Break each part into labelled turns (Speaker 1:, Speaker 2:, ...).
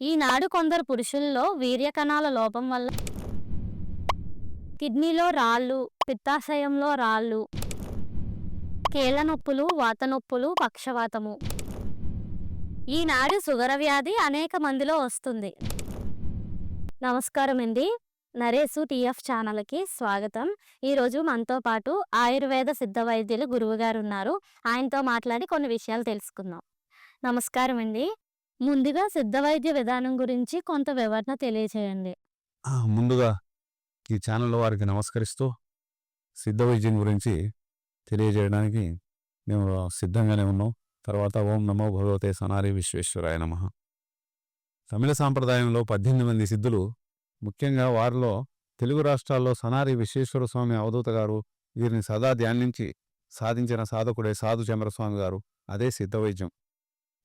Speaker 1: ఈనాడు కొందరు పురుషుల్లో వీర్యకణాల లోపం వల్ల కిడ్నీలో రాళ్ళు పిత్తాశయంలో రాళ్ళు కీళ్ళ నొప్పులు వాత నొప్పులు పక్షవాతము. ఈనాడు సుగర వ్యాధి అనేక మందిలో వస్తుంది. నమస్కారం అండి. నరేసు టీఎఫ్ ఛానల్కి స్వాగతం. ఈరోజు మనతో పాటు ఆయుర్వేద సిద్ధ వైద్యులు గురువుగారు ఉన్నారు. ఆయనతో మాట్లాడి కొన్ని విషయాలు తెలుసుకుందాం. నమస్కారం అండి. ముందుగా సిద్ధ వైద్య విధానం గురించి కొంత వివరణ తెలియచేయండి.
Speaker 2: ముందుగా ఈ ఛానల్లో వారికి నమస్కరిస్తూ సిద్ధ వైద్యం గురించి తెలియజేయడానికి మేము సిద్ధంగానే ఉన్నాం. తర్వాత ఓం నమో భగవతే సనారి విశ్వేశ్వరాయ నమ. తమిళ సాంప్రదాయంలో పద్దెనిమిది మంది సిద్ధులు ముఖ్యంగా వారిలో తెలుగు రాష్ట్రాల్లో సనారి విశ్వేశ్వర స్వామి అవధూత గారు వీరిని సదా ధ్యానించి సాధించిన సాధకుడే సాధు చంద్రస్వామి గారు అదే సిద్ధ వైద్యం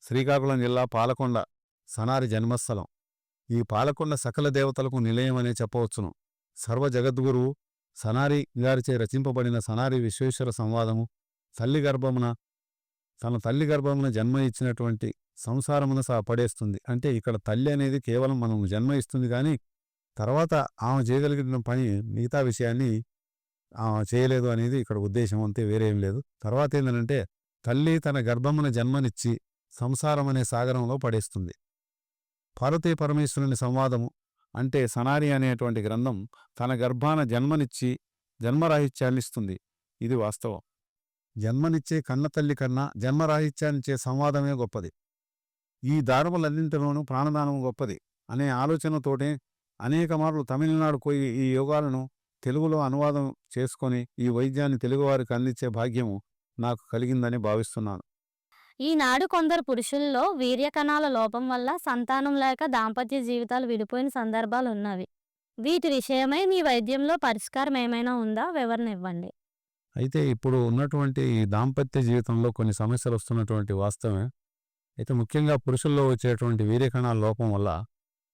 Speaker 2: శ్రీకాకుళం జిల్లా పాలకొండ సనారి జన్మస్థలం. ఈ పాలకొండ సకల దేవతలకు నిలయం అనే చెప్పవచ్చును. సర్వ జగద్గురువు సనారి గారిచే రచింపబడిన సనారి విశ్వేశ్వర సంవాదము తల్లి గర్భమున తన తల్లి గర్భమున జన్మ ఇచ్చినటువంటి సంసారమున సహా పడేస్తుంది. అంటే ఇక్కడ తల్లి అనేది కేవలం మనం జన్మ ఇస్తుంది కానీ తర్వాత ఆమె చేయగలిగిన పని మిగతా విషయాన్ని ఆమె చేయలేదు అనేది ఇక్కడ ఉద్దేశం అంతే వేరేం లేదు. తర్వాత ఏంటంటే తల్లి తన గర్భమున జన్మనిచ్చి సంసారం అనే సాగరంలో పడేస్తుంది. పార్వతీ పరమేశ్వరుని సంవాదము అంటే సనారి అనేటువంటి గ్రంథం తన గర్భాన జన్మనిచ్చి జన్మరాహిత్యాన్నిస్తుంది. ఇది వాస్తవం. జన్మనిచ్చే కన్నతల్లి కన్నా జన్మరాహిత్యాన్నిచ్చే సంవాదమే గొప్పది. ఈ దారుములన్నింటిలోనూ ప్రాణదానం గొప్పది అనే ఆలోచనతోటే అనేక మార్లు తమిళనాడు పోయి ఈ యోగాలను తెలుగులో అనువాదం చేసుకొని ఈ వైద్యాన్ని తెలుగువారికి అందించే భాగ్యము నాకు కలిగిందని భావిస్తున్నాను.
Speaker 1: ఈనాడు కొందరు పురుషుల్లో వీర్యకణాల లోపం వల్ల సంతానం లేక దాంపత్య జీవితాలు విడిపోయిన సందర్భాలు ఉన్నవి. వీటి విషయమై మీ వైద్యంలో పరిష్కారం ఏమైనా ఉందా? వివరణ ఇవ్వండి
Speaker 2: అయితే ఇప్పుడు ఉన్నటువంటి ఈ దాంపత్య జీవితంలో కొన్ని సమస్యలు వస్తున్నటువంటి వాస్తవమే. అయితే ముఖ్యంగా పురుషుల్లో వచ్చేటువంటి వీర్యకణాల లోపం వల్ల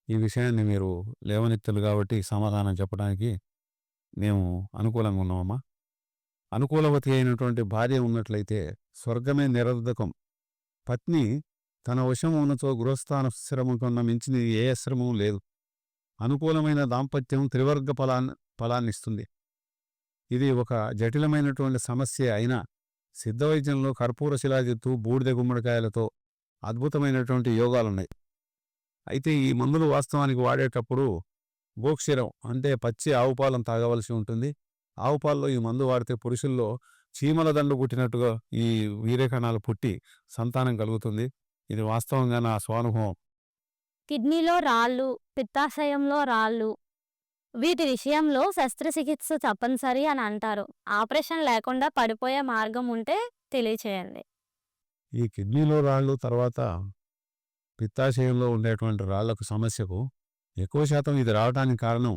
Speaker 2: ఈ విషయాన్ని మీరు లేవనెత్తులు కాబట్టి సమాధానం చెప్పడానికి మేము అనుకూలంగా ఉన్నామమ్మా. అనుకూలవతి అయినటువంటి భార్య ఉన్నట్లయితే స్వర్గమే నిరర్ధకం. పత్ని తన వశమునతో గృహస్థాన శ్రమం కన్నా మించిన ఏ ఆశ్రమం లేదు. అనుకూలమైన దాంపత్యం త్రివర్గ ఫలాన్ని ఫలాన్నిస్తుంది. ఇది ఒక జటిలమైనటువంటి సమస్య అయినా సిద్ధవైద్యంలో కర్పూర శిలాజిత్తు బూడిద గుమ్మడికాయలతో అద్భుతమైనటువంటి యోగాలున్నాయి. అయితే ఈ మందులు వాస్తవానికి వాడేటప్పుడు గోక్షీరం అంటే పచ్చి ఆవుపాలను తాగవలసి ఉంటుంది. ఆవుపాల్లో ఈ మందు వాడితే పురుషుల్లో చీమల దండు పుట్టినట్టుగా ఈ వీర్యకణాలు పుట్టి సంతానం కలుగుతుంది. ఇది వాస్తవంగా నా స్వానుభవం.
Speaker 1: కిడ్నీలో రాళ్ళు పిత్తాశయంలో రాళ్ళు వీటి విషయంలో శస్త్రచికిత్స తప్పనిసరి అని అంటారు. ఆపరేషన్ లేకుండా పడిపోయే మార్గం ఉంటే తెలియచేయండి.
Speaker 2: ఈ కిడ్నీలో రాళ్ళు తర్వాత పిత్తాశయంలో ఉండేటువంటి రాళ్ళకు సమస్యకు ఎక్కువ శాతం ఇది రావడానికి కారణం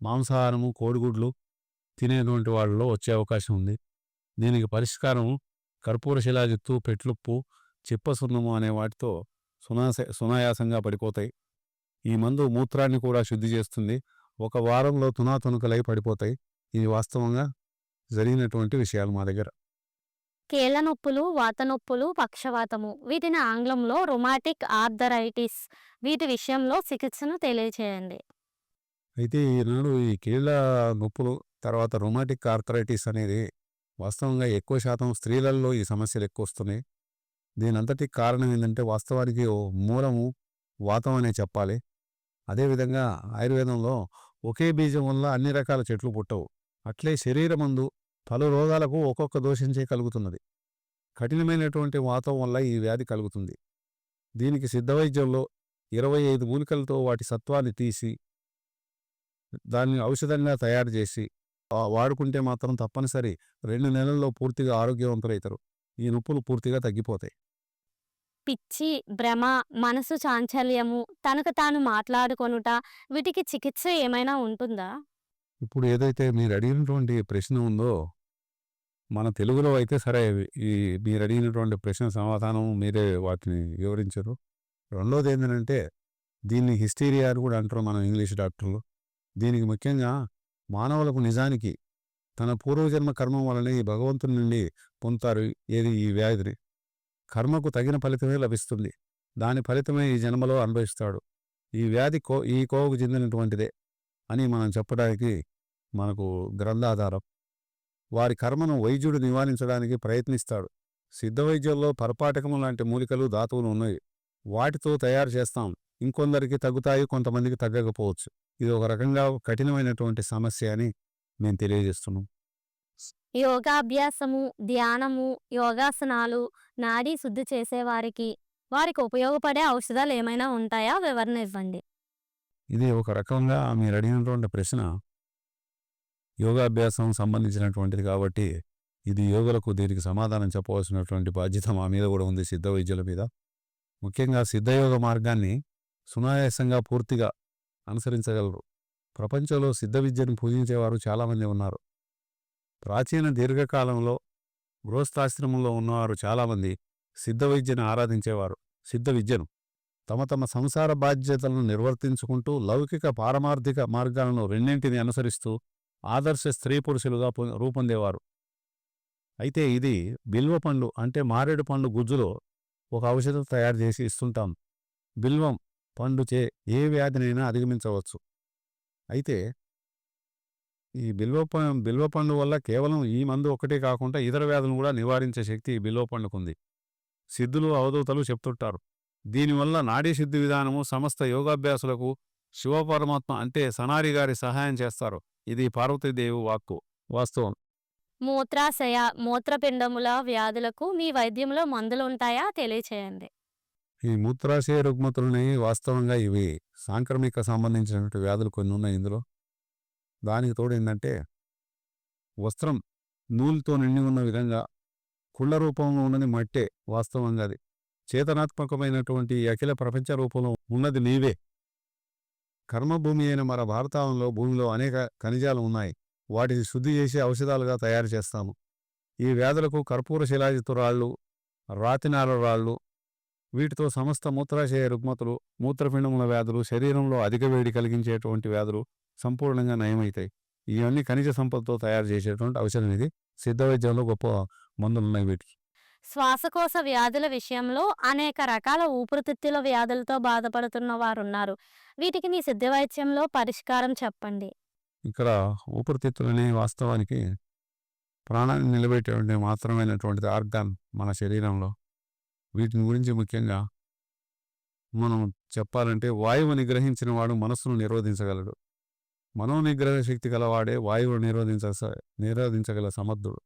Speaker 2: మాంసాహారము కోడిగుడ్లు తినేటువంటి వాళ్ళలో వచ్చే అవకాశం ఉంది. దీనికి పరిష్కారం కర్పూర శిలాజిత్తు పెట్లుప్పు చిప్పసున్నము అనే వాటితో సునాస సునాయాసంగా పడిపోతాయి. ఈ మందు మూత్రాన్ని కూడా శుద్ధి చేస్తుంది. ఒక వారంలో తునాతునకలై పడిపోతాయి. ఇది వాస్తవంగా జరిగినటువంటి విషయాలు మా దగ్గర.
Speaker 1: కీళ్ళ నొప్పులు వాత నొప్పులు పక్షవాతము. వీటిని ఆంగ్లంలో రొమాటిక్ ఆర్థరైటిస్. వీటి విషయంలో చికిత్సను తెలియచేయండి.
Speaker 2: అయితే ఈనాడు ఈ కీళ్ళ నొప్పులు తర్వాత రొమాటిక్ ఆర్థరైటిస్ అనేది వాస్తవంగా ఎక్కువ శాతం స్త్రీలలో ఈ సమస్యలు ఎక్కువ వస్తున్నాయి. దీనంతటి కారణం ఏంటంటే వాస్తవానికి ఓ మూలము వాతం అనే చెప్పాలి. అదేవిధంగా ఆయుర్వేదంలో ఒకే బీజం వల్ల అన్ని రకాల చెట్లు పుట్టవు. అట్లే శరీరమందు పలు రోగాలకు ఒక్కొక్క దోషించే కలుగుతున్నది. కఠినమైనటువంటి వాతం వల్ల ఈ వ్యాధి కలుగుతుంది. దీనికి సిద్ధవైద్యంలో ఇరవై ఐదు మూలికలతో వాటి సత్వాన్ని తీసి దాన్ని ఔషధంగా తయారు చేసి వాడుకుంటే మాత్రం తప్పనిసరి రెండు నెలల్లో పూర్తిగా ఆరోగ్యవంతులవుతారు ఈ నొప్పులు పూర్తిగా తగ్గిపోతాయి.
Speaker 1: పిచ్చి భ్రమ మనసు చాంచల్యము తనకు తాను మాట్లాడుకొనుట వీటికి చికిత్స ఏమైనా ఉంటుందా?
Speaker 2: ఇప్పుడు ఏదైతే మీరు అడిగినటువంటి ప్రశ్న ఉందో మన తెలుగులో అయితే సరే ఈ మీరు అడిగినటువంటి ప్రశ్న సమాధానం మీరే వాటిని వివరించారు. రెండోది ఏంటంటే దీన్ని హిస్టీరియా అని కూడా అంటారు మన ఇంగ్లీష్ డాక్టర్లు. దీనికి ముఖ్యంగా మానవులకు నిజానికి తన పూర్వజన్మ కర్మం వలనే ఈ భగవంతుని నుండి పొందుతారు ఏది ఈ వ్యాధిని. కర్మకు తగిన ఫలితమే లభిస్తుంది. దాని ఫలితమే ఈ జన్మలో అనుభవిస్తాడు. ఈ వ్యాధి కో ఈ కోవకు చెందినటువంటిదే అని మనం చెప్పడానికి మనకు గ్రంథాధారం. వారి కర్మను వైద్యుడు నివారించడానికి ప్రయత్నిస్తాడు. సిద్ధ వైద్యంలో పరపాటకము లాంటి మూలికలు ధాతువులు ఉన్నాయి. వాటితో తయారు చేస్తాం. ఇంకొందరికి తగ్గుతాయి కొంతమందికి తగ్గకపోవచ్చు. ఇది ఒక రకంగా కఠినమైనటువంటి సమస్య అని మేము తెలియజేస్తున్నాం
Speaker 1: యోగాభ్యాసము ధ్యానము యోగాసనాలు నాడీ శుద్ధి చేసేవారికి వారికి ఉపయోగపడే ఔషధాలు ఏమైనా ఉంటాయా? వివరణ ఇవ్వండి.
Speaker 2: ఇది ఒక రకంగా మీరు అడిగినటువంటి ప్రశ్న. యోగాభ్యాసం సంబంధించినటువంటిది కాబట్టి ఇది యోగులకు దీనికి సమాధానం చెప్పవలసినటువంటి బాధ్యత మా మీద కూడా ఉంది సిద్ధ వైద్యుల మీద. ముఖ్యంగా సిద్ధయోగ మార్గాన్ని సునాయాసంగా పూర్తిగా అనుసరించగలరు. ప్రపంచంలో సిద్ధ విద్యను పూజించేవారు చాలామంది ఉన్నారు. ప్రాచీన దీర్ఘకాలంలో గృహస్థాశ్రమంలో ఉన్నవారు చాలామంది సిద్ధ విద్యను ఆరాధించేవారు. సిద్ధ విద్యను తమ తమ సంసార బాధ్యతలను నిర్వర్తించుకుంటూ లౌకిక పారమార్థిక మార్గాలను రెండింటిని అనుసరిస్తూ ఆదర్శ స్త్రీ పురుషులుగా రూపొందేవారు. అయితే ఇది బిల్వ పండ్లు అంటే మారేడు పండ్లు గుజ్జులో ఒక ఔషధం తయారు చేసి ఇస్తుంటాం. బిల్వం పండుచే ఏ వ్యాధినైనా అధిగమించవచ్చు. అయితే ఈ బిల్వ బిల్వ పండు వల్ల కేవలం ఈ మందు ఒకటే కాకుండా ఇతర వ్యాధులను కూడా నివారించే శక్తి ఈ బిల్వ పండుకుంది. సిద్ధులు అవధూతలు చెప్తుంటారు. దీనివల్ల నాడీ సిద్ధి విధానము సమస్త యోగాభ్యాసులకు శివపరమాత్మ అంటే సనారి గారి సహాయం చేస్తారు. ఇది పార్వతీదేవి వాక్కు. వాస్తవం.
Speaker 1: మూత్రాశయ మూత్రపిండముల వ్యాధులకు మీ వైద్యంలో మందులు ఉంటాయా తెలియచేయండి.
Speaker 2: ఈ మూత్రాశయ రుగ్మతులని వాస్తవంగా ఇవి సాంక్రమిక సంబంధించినటువంటి వ్యాధులు కొన్ని ఉన్నాయి ఇందులో. దానికి తోడు ఏంటంటే వస్త్రం నూలుతో నిండి ఉన్న విధంగా కుళ్ళ రూపంలో ఉన్నది మట్టే వాస్తవంగా అది. చేతనాత్మకమైనటువంటి అఖిల ప్రపంచ రూపంలో ఉన్నది నీవే. కర్మభూమి అయిన మన భారతంలో భూమిలో అనేక ఖనిజాలు ఉన్నాయి. వాటిని శుద్ధి చేసి ఔషధాలుగా తయారు చేస్తాము. ఈ వ్యాధులకు కర్పూర శిలాజితు రాళ్ళు రాతినార రాళ్ళు వీటితో సమస్త మూత్రాశయ రుగ్మతులు మూత్రపిండముల వ్యాధులు శరీరంలో అధిక వేడి కలిగించేటువంటి వ్యాధులు సంపూర్ణంగా నయమవుతాయి ఇవన్నీ ఖనిజ సంపదతో తయారు చేసేటువంటి ఔషధం ఇది. సిద్ధ వైద్యంలో గొప్ప మందులు ఉన్నాయి వీటికి.
Speaker 1: శ్వాసకోశ వ్యాధుల విషయంలో అనేక రకాల ఊపిరితిత్తుల వ్యాధులతో బాధపడుతున్న వారు ఉన్నారు వీటికి మీ సిద్ధ వైద్యంలో పరిష్కారం చెప్పండి.
Speaker 2: ఇక్కడ ఊపిరితిత్తులనే వాస్తవానికి ప్రాణాన్ని నిలబెట్టేటువంటి మాత్రమైనటువంటిది ఆర్గాన్ మన శరీరంలో. వీటిని గురించి ముఖ్యంగా మనం చెప్పాలంటే వాయువు నిగ్రహించిన వాడు మనస్సును నిరోధించగలడు. మనోనిగ్రహ శక్తి గలవాడే వాయువు నిరోధించ నిరోధించగల సమర్థుడు.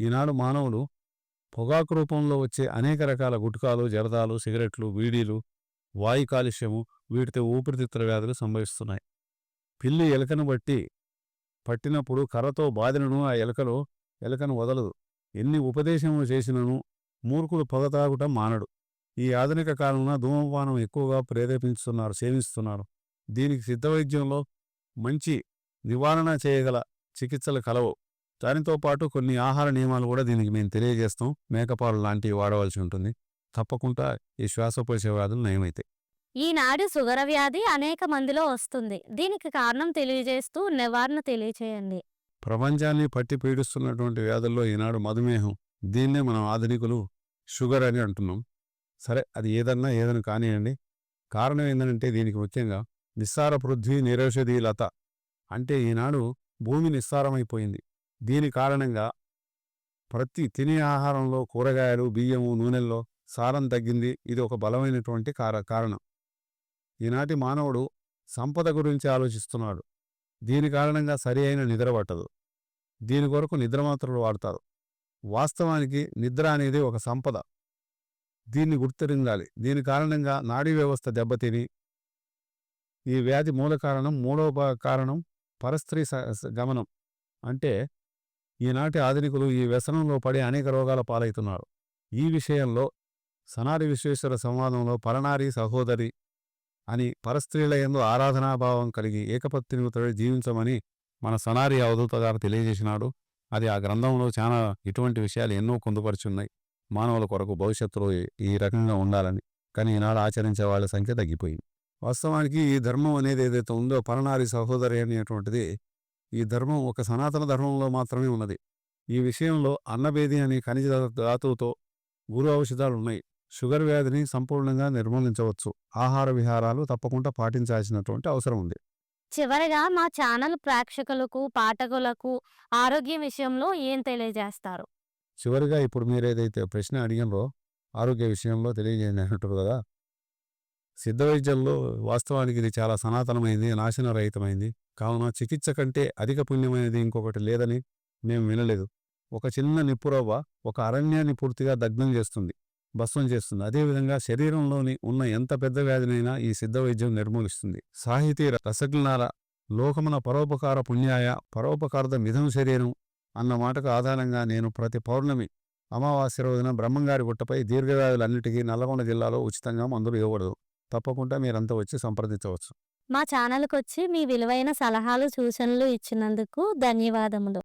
Speaker 2: ఈనాడు మానవులు పొగాకు రూపంలో వచ్చే అనేక రకాల గుట్కాలు జరదాలు సిగరెట్లు వీడీలు వాయు కాలుష్యము వీటితో ఊపిరితిత్తుల వ్యాధులు సంభవిస్తున్నాయి. పిల్లి ఎలుకను బట్టి పట్టినప్పుడు కర్రతో బాధినను ఆ ఎలుకలో ఎలుకను వదలదు. ఎన్ని ఉపదేశములు చేసినను మూర్ఖుడు పొగ తాగుట మానడు. ఈ ఆధునిక కాలంలో ధూమపానం ఎక్కువగా ప్రేరేపించుతున్నారు సేవిస్తున్నారు. దీనికి సిద్ధ వైద్యంలో మంచి నివారణ చేయగల చికిత్సలు కలవు. దానితో పాటు కొన్ని ఆహార నియమాలు కూడా దీనికి మేము తెలియజేస్తాం. మేకపాలు లాంటివి వాడవలసి ఉంటుంది. తప్పకుండా ఈ శ్వాసోపరిచే వ్యాధులు నయమైతాయి.
Speaker 1: ఈనాడు సుగర వ్యాధి అనేక మందిలో వస్తుంది. దీనికి కారణం తెలియజేస్తూ నివారణ తెలియచేయండి.
Speaker 2: ప్రపంచాన్ని పట్టి పీడిస్తున్నటువంటి వ్యాధుల్లో ఈనాడు మధుమేహం. దీన్నే మనం ఆధునికులు షుగర్ అని అంటున్నాం. సరే అది ఏదన్నా ఏదైనా కానివ్వండి కారణం ఏంటంటే దీనికి ముఖ్యంగా నిస్సార పృథ్వీ నిరౌషధి లత అంటే ఈనాడు భూమి నిస్సారమైపోయింది. దీని కారణంగా ప్రతి తినే ఆహారంలో కూరగాయలు బియ్యము నూనెల్లో సారం తగ్గింది. ఇది ఒక బలమైనటువంటి కార కారణం. ఈనాటి మానవుడు సంపద గురించి ఆలోచిస్తున్నాడు. దీని కారణంగా సరి అయిన నిద్ర పట్టదు. దీని కొరకు నిద్రమాత్రలు వాడతారు. వాస్తవానికి నిద్ర అనేది ఒక సంపద. దీన్ని గుర్తిరించాలి దీని కారణంగా నాడీ వ్యవస్థ దెబ్బతిని ఈ వ్యాధి మూల కారణం మూడవ కారణం పరస్త్రీ గమనం. అంటే ఈనాటి ఆధునికులు ఈ వ్యసనంలో పడి అనేక రోగాల పాలవుతున్నారు. ఈ విషయంలో సనారి విశ్వేశ్వర సంవాదంలో పరనారి సహోదరి అని పరస్త్రీల యందు ఆరాధనాభావం కలిగి ఏకపత్ని జీవించమని మన సనారి అవధూత గారు తెలియజేసినాడు. అది ఆ గ్రంథంలో చాలా ఇటువంటి విషయాలు ఎన్నో పొందుపరుచున్నాయి. మానవుల కొరకు భవిష్యత్తులో ఈ- రకంగా ఉండాలని. కానీ ఈనాడు ఆచరించే వాళ్ళ సంఖ్య తగ్గిపోయింది. వాస్తవానికి ఈ ధర్మం అనేది ఏదైతే ఉందో పరనారి సహోదరి అనేటువంటిది ఈ ధర్మం ఒక సనాతన ధర్మంలో మాత్రమే ఉన్నది. ఈ విషయంలో అన్నభేది అనే ఖనిజ ధాతువుతో గురు ఔషధాలు ఉన్నాయి. షుగర్ వ్యాధిని సంపూర్ణంగా నిర్మూలించవచ్చు. ఆహార విహారాలు తప్పకుండా పాటించాల్సినటువంటి అవసరం ఉంది.
Speaker 1: చివరగా మా ఛానల్ ప్రేక్షకులకు పాఠకులకు ఆరోగ్యం విషయంలో ఏం తెలియజేస్తారు?
Speaker 2: చివరిగా ఇప్పుడు మీరు ఏదైతే ప్రశ్న అడిగినో ఆరోగ్య విషయంలో తెలియజేయండి కదా? సిద్ధ వైద్యంలో వాస్తవానికి ఇది చాలా సనాతనమైంది నాశనరహితమైంది. కావున చికిత్స కంటే అధిక పుణ్యమైనది ఇంకొకటి లేదని మేము వినలేదు. ఒక చిన్న నిప్పురవ్వ ఒక అరణ్యాన్ని పూర్తిగా దగ్ధం చేస్తుంది. భస్మం చేస్తుంది. అదేవిధంగా శరీరంలోని ఉన్న ఎంత పెద్ద వ్యాధినైనా ఈ సిద్ధ వైద్యం నిర్మూలిస్తుంది. సాహితీ రసజ్ఞాల లోకమున పరోపకార పుణ్యాయ పరోపకార్థ మిథం శరీరం అన్న మాటకు ఆధారంగా నేను ప్రతి పౌర్ణమి అమావాస్య రోజున బ్రహ్మంగారి గుట్టపై దీర్ఘవ్యాధులన్నిటికీ నల్లగొండ జిల్లాలో ఉచితంగా మందులు ఇవ్వబడదు. తప్పకుండా మీరంతా వచ్చి సంప్రదించవచ్చు.
Speaker 1: మా ఛానల్కి వచ్చి మీ విలువైన సలహాలు సూచనలు ఇచ్చినందుకు ధన్యవాదములు.